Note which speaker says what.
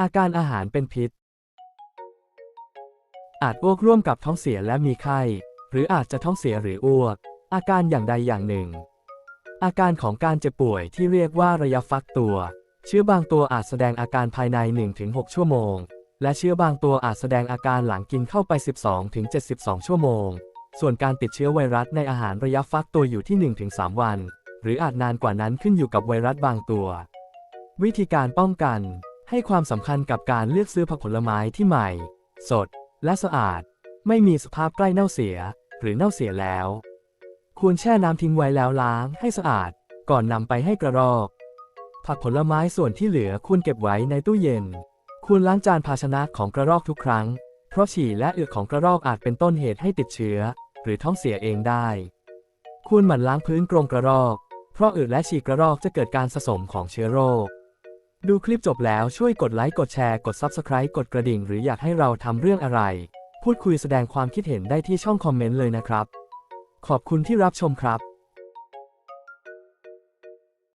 Speaker 1: อาการอาหารเป็นพิษ อาจอ้วกร่วมกับท้องเสียและมีไข้ หรืออาจจะท้องเสียหรืออ้วก อาการอย่างใดอย่างหนึ่ง อาการของการเจ็บป่วยที่เรียกว่าระยะฟักตัว เชื้อบางตัวอาจแสดงอาการภายใน 1-6 ชั่วโมง และเชื้อบางตัวอาจแสดงอาการหลังกินเข้าไป 12-72 ชั่วโมง ส่วนการติดเชื้อไวรัสในอาหารระยะฟักตัวอยู่ที่ 1-3 วัน หรืออาจนานกว่านั้นขึ้นอยู่กับไวรัสบางตัว วิธีการป้องกัน ให้ความสำคัญกับการเลือกซื้อผักผลไม้ที่ใหม่ สด และสะอาด ไม่มีสภาพใกล้เน่าเสีย หรือเน่าเสียแล้ว ควรแช่น้ำทิ้งไว้แล้วล้างให้สะอาด ก่อนนำไปให้กระรอก ผักผลไม้ส่วนที่เหลือควรเก็บไว้ในตู้เย็น ควรล้างจานภาชนะของกระรอกทุกครั้ง เพราะฉี่และอึกของกระรอกอาจเป็นต้นเหตุให้ติดเชื้อ หรือท้องเสียเองได้ ควรหมั่นล้างพื้นกรงกระรอก เพราะอึและฉี่กระรอกจะเกิดการสะสมของเชื้อโรค ดูคลิปจบแล้วช่วยกดไลค์กดแชร์กด Subscribe กดกระดิ่ง หรืออยากให้เราทำเรื่องอะไร พูดคุยแสดงความคิดเห็นได้ที่ช่องคอมเมนต์เลยนะครับ ขอบคุณที่รับชมครับ